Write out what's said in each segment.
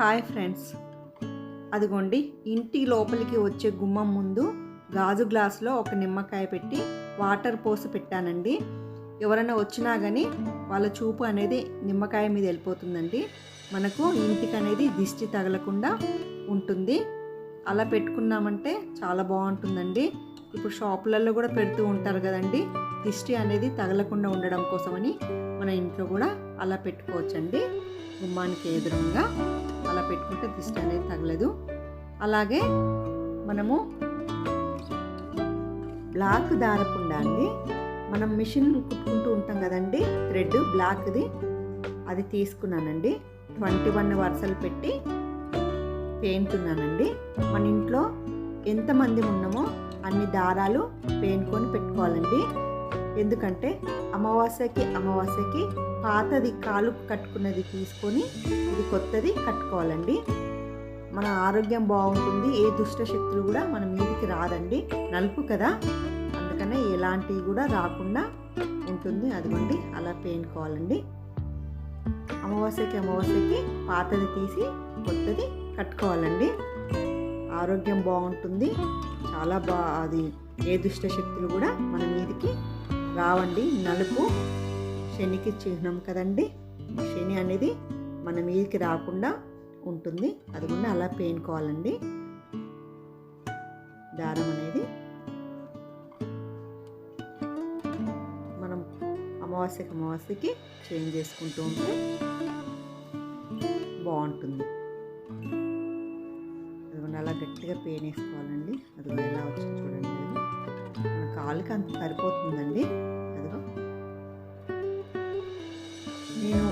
Hi friends. అదిగోండి ఇంటి లోపలికి వచ్చే గుమ్మం ముందు గాజు గ్లాసులో ఒక నిమ్మకాయ పెట్టి వాటర్ పోసి పెట్టానండి. ఎవరైనా వచ్చినా కానీ వాళ్ళ చూపు అనేది నిమ్మకాయ మీద వెళ్ళిపోతుందండి. మనకు ఇంటికి అనేది దిష్టి తగలకుండా ఉంటుంది. అలా పెట్టుకున్నామంటే చాలా బాగుంటుందండి. ఇప్పుడు షాపులలో కూడా పెడుతూ ఉంటారు కదండి. దిష్టి అనేది తగలకుండా ఉండడం కోసమని మన ఇంట్లో కూడా అలా పెట్టుకోవచ్చండి. గుమ్మానికి ఎదురుగా అలా పెట్టుకుంటే దిష్టి అనేది తగలదు. అలాగే మనము బ్లాక్ దారకుండా అండి. మనం మిషన్ కుట్టుకుంటూ ఉంటాం కదండి థ్రెడ్ బ్లాక్ది. అది తీసుకున్నానండి. ట్వంటీ వన్ వరుసలు పెట్టి పేనుకున్నానండి మన ఇంట్లో ఎంతమంది ఉన్నామో అన్ని దారాలు పేనుకొని పెట్టుకోవాలండి. ఎందుకంటే అమావాస్యకి అమావాస్యకి పాతది కాలు కట్టుకున్నది తీసుకొని ఇది కొత్తది కట్టుకోవాలండి. మన ఆరోగ్యం బాగుంటుంది ఏ దుష్ట శక్తులు కూడా మన మీదికి రాదండి. నలుపు కదా? అందుకనే ఎలాంటివి కూడా రాకుండా ఉంటుంది. అదిగోండి అలా పేయించుకోవాలండి అమావాస్యకి అమావాస్యకి పాతది తీసి కొత్తది కట్టుకోవాలండి. ఆరోగ్యం బాగుంటుంది. చాలా బా అది ఏ దుష్ట శక్తులు కూడా మన మీదికి రావండి. నలుపు శనికి చిహ్నం కదండి. శని అనేది మన మీదకి రాకుండా ఉంటుంది. అది కూడా అలా పేనుకోవాలండి. దారం అనేది మనం అమావాస్యకి అమావాస్యకి చేంజ్ చేసుకుంటూ ఉంటే బాగుంటుంది. అదిగోండి అలా గట్టిగా పెయిన్ వేసుకోవాలండి ఎలా వచ్చింది చూడండి. మన కాలుకి అంత సరిపోతుందండి. అదిగో. నేను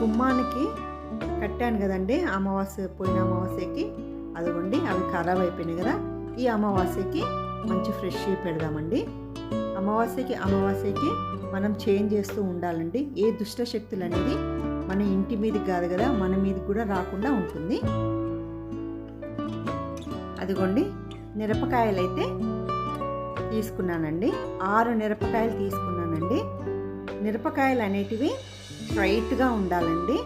గుమ్మానికి కట్టాను కదండి అమావాస్య పోయిన అమావాస్యకి. అదిగోండి అవి ఖరాబ్ అయిపోయినాయి కదా. ఈ అమావాస్యకి మంచి ఫ్రెష్ పెడదామండి. అమావాస్యకి అమావాస్యకి మనం చేంజ్ చేస్తూ ఉండాలండి. ఏ దుష్ట శక్తులు అనేది మన ఇంటి మీదకి కాదు కదా మన మీదకి కూడా రాకుండా ఉంటుంది. అదిగోండి మిరపకాయలు అయితే తీసుకున్నానండి. ఆరు మిరపకాయలు తీసుకున్నానండి. మిరపకాయలు అనేటివి స్ట్రైట్గా ఉండాలండి.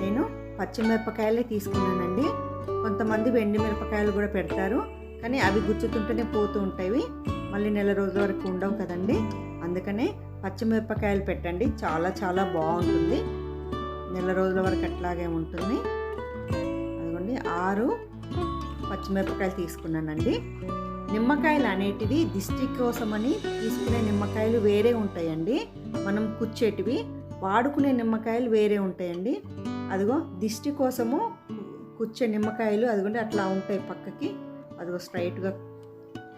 నేను పచ్చిమిరపకాయలే తీసుకున్నానండి. కొంతమంది వెండి మిరపకాయలు కూడా పెడతారు. కానీ అవి గుచ్చుతుంటేనే పోతూ ఉంటాయి. మళ్ళీ నెల రోజుల వరకు ఉండవు కదండి. అందుకనే పచ్చిమిరపకాయలు పెట్టండి. చాలా చాలా బాగుంటుంది. నెల రోజుల వరకు అట్లాగే ఉంటుంది. అదిగోండి ఆరు పచ్చిమిరపకాయలు తీసుకున్నానండి. నిమ్మకాయలు అనేటివి దిష్టి కోసమని తీసుకునే నిమ్మకాయలు వేరే ఉంటాయండి. మనం కుచ్చేటివి. వాడుకునే నిమ్మకాయలు వేరే ఉంటాయండి. అదిగో దిష్టి కోసము కుచ్చే నిమ్మకాయలు అదిగోండి అట్లా ఉంటాయి పక్కకి. అదిగో స్ట్రైట్గా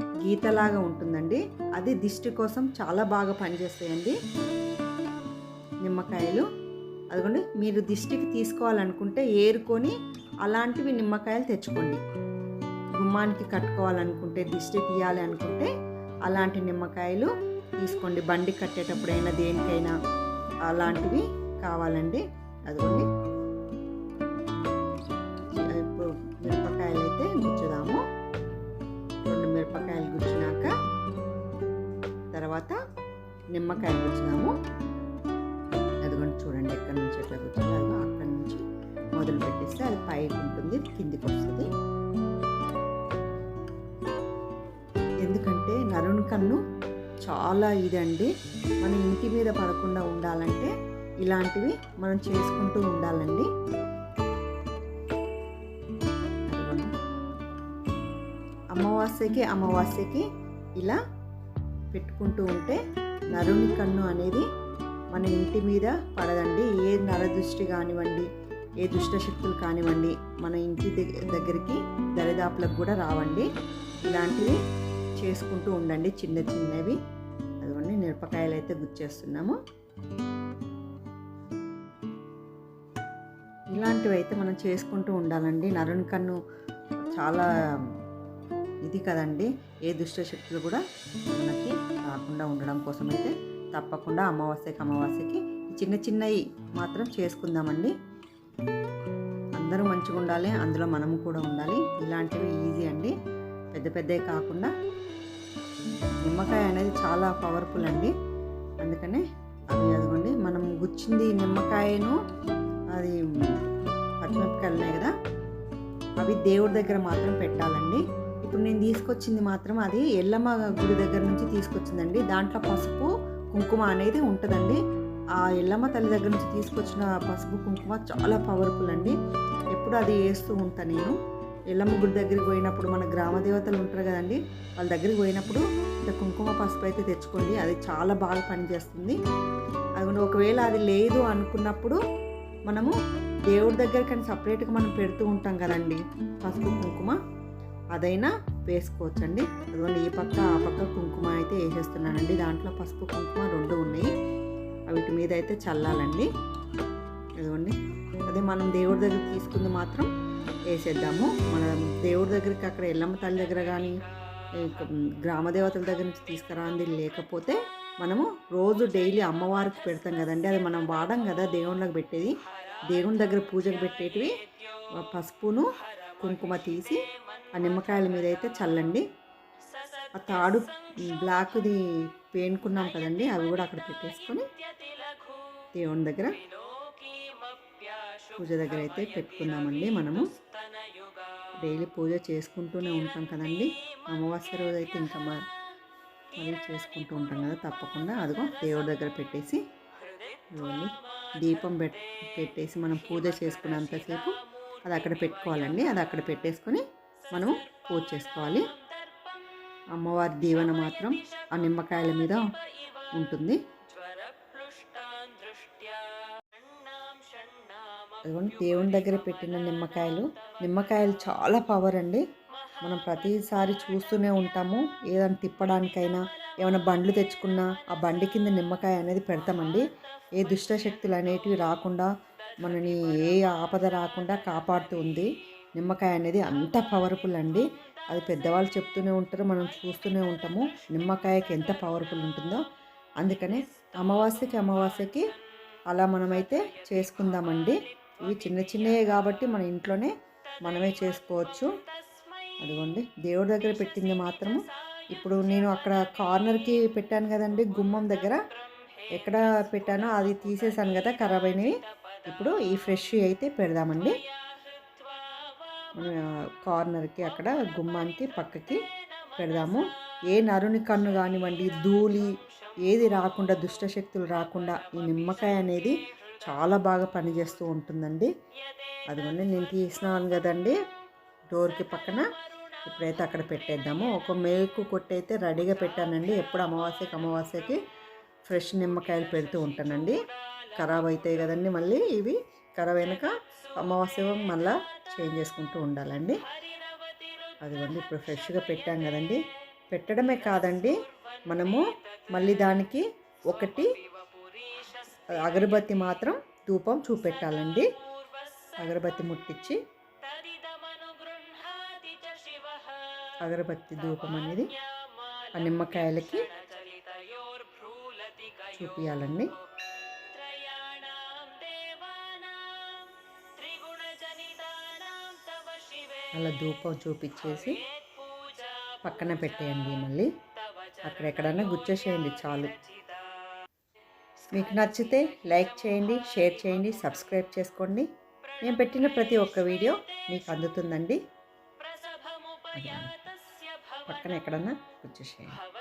గీతలాగా ఉంటుందండి. అది దిష్టి కోసం చాలా బాగా పనిచేస్తాయండి నిమ్మకాయలు. అదిగోండి మీరు దిష్టికి తీసుకోవాలనుకుంటే ఏరుకొని అలాంటివి నిమ్మకాయలు తెచ్చుకోండి. గుమ్మానికి కట్టుకోవాలనుకుంటే దిష్టి తీయాలి అనుకుంటే అలాంటి నిమ్మకాయలు తీసుకోండి. బండి కట్టేటప్పుడైనా దేనికైనా అలాంటివి కావాలండి. అదిగోండి. ఇప్పుడు మిరపకాయలు అయితే గుచ్చుదాము. రెండు మిరపకాయలు గుచ్చినాక తర్వాత నిమ్మకాయలు గుచ్చుదాము. అదిగోండి చూడండి ఎక్కడి నుంచి ఎట్లా గుచ్చిందో అక్కడి నుంచి మొదలు పెట్టేస్తే అది పైకి ఉంటుంది కిందికి వస్తుంది నరుని కన్ను చాలా ఇదండి. మన ఇంటి మీద పడకుండా ఉండాలంటే ఇలాంటివి మనం చేసుకుంటూ ఉండాలండి. అమావాస్యకి అమావాస్యకి ఇలా పెట్టుకుంటూ ఉంటే నరుని కన్ను అనేది మన ఇంటి మీద పడదండి. ఏ నరదృష్టి కానివ్వండి ఏ దుష్టశక్తులు కానివ్వండి మన ఇంటి దగ్గరికి దరిదాపులకు కూడా రావండి. ఇలాంటివి చేసుకుంటూ ఉండండి చిన్న చిన్నవి. అదిగోండి మిరపకాయలు అయితే గుచ్చేస్తున్నాము. ఇలాంటివి అయితే మనం చేసుకుంటూ ఉండాలండి. నరుని కన్ను చాలా ఇది కదండి. ఏ దుష్ట శక్తులు కూడా మనకి రాకుండా ఉండడం కోసం అయితే తప్పకుండా అమావాస్యకి అమావాస్యకి చిన్న చిన్నవి మాత్రం చేసుకుందామండి. అందరూ మంచిగా ఉండాలి అందులో మనము కూడా ఉండాలి. ఇలాంటివి ఈజీ అండి. పెద్ద పెద్దవి కాకుండా నిమ్మకాయ అనేది చాలా పవర్ఫుల్ అండి. అందుకనే అవి అదిగోండి మనం గుచ్చింది నిమ్మకాయను అది పచ్చిమిరపకాయలున్నాయి కదా అవి దేవుడి దగ్గర మాత్రం పెట్టాలండి. ఇప్పుడు నేను తీసుకొచ్చింది మాత్రం అది ఎల్లమ్మ గుడి దగ్గర నుంచి తీసుకొచ్చిందండి. దాంట్లో పసుపు కుంకుమ అనేది ఉంటుందండి. ఆ ఎల్లమ్మ తల్లి దగ్గర నుంచి తీసుకొచ్చిన పసుపు కుంకుమ చాలా పవర్ఫుల్ అండి. ఎప్పుడు అది వేస్తూ ఉంటాను నేను. ఎల్లమ్మ గుడి దగ్గరికి పోయినప్పుడు మన గ్రామ దేవతలు ఉంటారు కదండి వాళ్ళ దగ్గరికి పోయినప్పుడు ఇంత కుంకుమ పసుపు అయితే తెచ్చుకోండి. అది చాలా బాగా పనిచేస్తుంది. అది ఒకవేళ అది లేదు అనుకున్నప్పుడు మనము దేవుడి దగ్గర కానీ సపరేట్గా మనం పెడుతూ ఉంటాం కదండి పసుపు కుంకుమ. అదైనా వేసుకోవచ్చండి. అదిగోండి ఈ పక్క ఆ పక్క కుంకుమ అయితే వేసేస్తున్నానండి. దాంట్లో పసుపు కుంకుమ రెండు ఉన్నాయి. వీటి మీద అయితే చల్లాలండి. అదిగోండి అదే మనం దేవుడి దగ్గర తీసుకుంది మాత్రం వేసేద్దాము. మన దేవుడి దగ్గరికి అక్కడ ఎల్లమ్మ తల్లి దగ్గర కానీ గ్రామ దేవతల దగ్గర నుంచి తీసుకురాంది లేకపోతే మనము రోజు డైలీ అమ్మవారికి పెడతాం కదండి. అది మనం వాడం కదా దేవుళ్ళకి పెట్టేది. దేవుని దగ్గర పూజకు పెట్టేటివి పసుపును కుంకుమ తీసి ఆ నిమ్మకాయల మీద అయితే చల్లండి. ఆ తాడు బ్లాక్ది పేనుకున్నాం కదండి అవి కూడా అక్కడ పెట్టేసుకొని దేవుని దగ్గర పూజ దగ్గర అయితే పెట్టుకుందామండి మనము. డైలీ పూజ చేసుకుంటూనే ఉంటాం కదండి. అమావాస్య రోజు అయితే ఇంకా మళ్ళీ చేసుకుంటూ ఉంటాం కదా తప్పకుండా. అదిగో దేవుడి దగ్గర పెట్టేసి దీపం పెట్ పెట్టేసి మనం పూజ చేసుకున్నంతసేపు అది అక్కడ పెట్టుకోవాలండి. అది అక్కడ పెట్టేసుకొని మనం పూజ చేసుకోవాలి. అమ్మవారి దీవెన మాత్రం ఆ నిమ్మకాయల మీద ఉంటుంది. ఇదిగోండి దేవుని దగ్గర పెట్టిన నిమ్మకాయలు. నిమ్మకాయలు చాలా పవర్ అండి. మనం ప్రతిసారి చూస్తూనే ఉంటాము. ఏదైనా తిప్పడానికైనా ఏమైనా బండ్లు తెచ్చుకున్నా ఆ బండి కింద నిమ్మకాయ అనేది పెడతామండి. ఏ దుష్ట శక్తులు అనేటివి రాకుండా మనని ఏ ఆపద రాకుండా కాపాడుతూ ఉంది. నిమ్మకాయ అనేది అంత పవర్ఫుల్ అండి. అది పెద్దవాళ్ళు చెప్తూనే ఉంటారు మనం చూస్తూనే ఉంటాము. నిమ్మకాయకి ఎంత పవర్ఫుల్ ఉంటుందో. అందుకనే అమావాస్యకి అమావాస్యకి అలా మనమైతే చేసుకుందామండి. ఇవి చిన్న చిన్నవే కాబట్టి మన ఇంట్లోనే మనమే చేసుకోవచ్చు. అదిగోండి దేవుడి దగ్గర పెట్టింది మాత్రము. ఇప్పుడు నేను అక్కడ కార్నర్కి పెట్టాను కదండి గుమ్మం దగ్గర. ఎక్కడ పెట్టానో అది తీసేసాను కదా ఖరాబ్ అయినవి ఇప్పుడు ఈ ఫ్రెష్ అయితే పెడదామండి. కార్నర్కి అక్కడ గుమ్మానికి పక్కకి పెడదాము. ఏ నరుని కన్ను కానివ్వండి ధూళి ఏది రాకుండా దుష్టశక్తులు రాకుండా ఈ నిమ్మకాయ అనేది చాలా బాగా పనిచేస్తూ ఉంటుందండి. అదిగోండి నేను తీసినాను కదండి. డోర్కి పక్కన. ఇప్పుడైతే అక్కడ పెట్టేద్దాము. ఒక మేకు కొట్టయితే రెడీగా పెట్టానండి. ఎప్పుడు అమావాస్యకి అమావాస్యకి ఫ్రెష్ నిమ్మకాయలు పెడుతూ ఉంటానండి. ఖరాబ్ అవుతాయి కదండి మళ్ళీ ఇవి. ఖరాబ్ అయినాక అమావాస్య మళ్ళీ చేంజ్ చేసుకుంటూ ఉండాలండి. అదిగోండి ఇప్పుడు ఫ్రెష్గా పెట్టాం కదండి. పెట్టడమే కాదండి. మనము మళ్ళీ దానికి ఒకటి అగరబత్తి మాత్రం ధూపం చూపెట్టాలండి. అగరబత్తి ముట్టించి అగరబత్తి ధూపం అనేది ఆ నిమ్మకాయలకి చూపించాలండి అలా ధూపం చూపించేసి పక్కన పెట్టేయండి మళ్ళీ. అక్కడెక్కడన్నా గుచ్చేసేయండి చాలు. మీకు నచ్చితే లైక్ చేయండి షేర్ చేయండి సబ్స్క్రైబ్ చేసుకోండి. నేను పెట్టిన ప్రతి ఒక్క వీడియో మీకు అందుతుందండి. పక్కన ఎక్కడన్నా వచ్చేసేయండి.